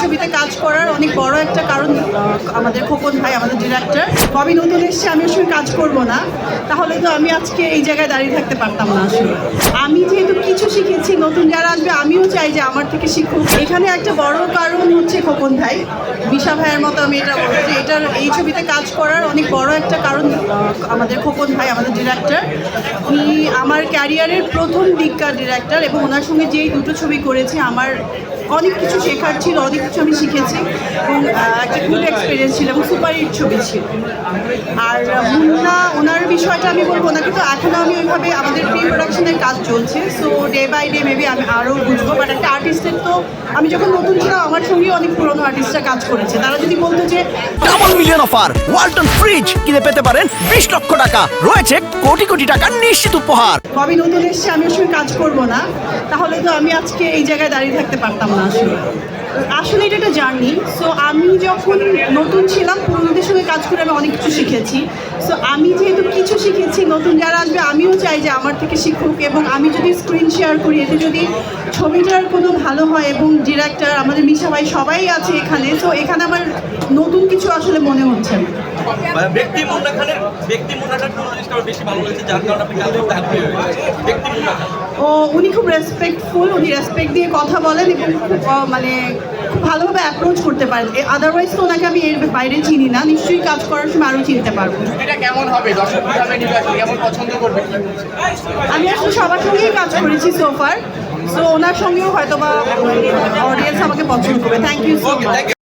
ছবিতে কাজ করার অনেক বড় একটা কারণ আমাদের খোকন ভাই, আমাদের ডিরেক্টর ববি নতুন এসছে, আমি আসলে কাজ করব না। তাহলে তো আমি আজকে এই জায়গায় দাঁড়িয়ে থাকতে পারতাম না আসলে। আমি কিছু শিখেছি, নতুন যারা আসবে, আমিও চাই যে আমার থেকে শিখুক। এখানে একটা বড় কারণ হচ্ছে খোকন ভাই। বিশা ভাইয়ের মতো আমি এটা বলব যে এটার, এই ছবিতে কাজ করার অনেক বড় একটা কারণ আমাদের খোকন ভাই, আমাদের ডিরেক্টর উনি আমার ক্যারিয়ারের প্রথম দিককার ডিরেক্টর এবং ওনার সঙ্গে যেই দুটো ছবি করেছি, আমার অনেক কিছু শেখার ছিল, অনেক কিছু আমি শিখেছি এবং একটা গুড এক্সপিরিয়েন্স ছিল এবং সুপার হিট ছবি ছিল। আর মুন্না, ওনার বিষয়টা আমি বলব ওনাকে তো এখনও আমি ওইভাবে আমাদের প্রি প্রোডাকশনের কাজ চলছে so day by day maybe আমি আরও বুঝব বাট একটা আর্টিস্টের তো আমি যখন নতুন ছিলাম আমার সঙ্গে অনেক পুরনো আর্টিস্টরা কাজ করেছে। তারা যদি বলতো যে double million offer Walton fridge কিনে পেতে পারেন বিশ লক্ষ টাকা। রয়েছে কোটি কোটি টাকার নিশ্চিত উপহার। ববি নতুন এসছে আমি ওর সঙ্গে কাজ করব না। তাহলে তো আমি আজকে এই জায়গায় দাঁড়িয়ে থাকতে পারতাম না আসলে। আসলে এটা একটা জার্নি। সো আমি যখন নতুন ছিলাম পুরোনোদের সঙ্গে কাজ করে আমি অনেক কিছু শিখেছি। সো আমি যেহেতু কিছু শিখেছি নতুন যারা আসবে আমিও চাই যে আমার থেকে শিখুক এবং আমি যদি স্ক্রিন শেয়ার করি। এতে যদি ছবিটার কোনো ভালো হয় এবং ডিরেক্টর আমাদের মিশা ভাই সবাই আছে এখানে, তো এখানে আমার নতুন কিছু আসলে মনে হচ্ছে না। ব্যক্তি মুন্না খানের ব্যক্তি মুন্না খান জিনিসটা আমার বেশি ভালো লেগেছে যার কারণে আপনি কাজ করতে আগ্রহী ব্যক্তি মুন্না খান। ও উনি খুব রেসপেক্টফুল উনি রেসপেক্ট দিয়ে কথা বলেন এবং মানে খুব ভালোভাবে অ্যাপ্রোচ করতে পারেন। আদারওয়াইজ তো ওনাকে আমি এর বাইরে চিনি না। নিশ্চয়ই কাজ করার সময় আরও চিনতে পারব। এটা কেমন হবে? দর্শক কীভাবে নিবে? আসলে কেমন পছন্দ করবে? আমি আসলে সবার সঙ্গেই কাজ করেছি সোফার সো ওনার সঙ্গেও হয়তো বা অডিয়েন্স আমাকে পছন্দ করবে। Thank you so much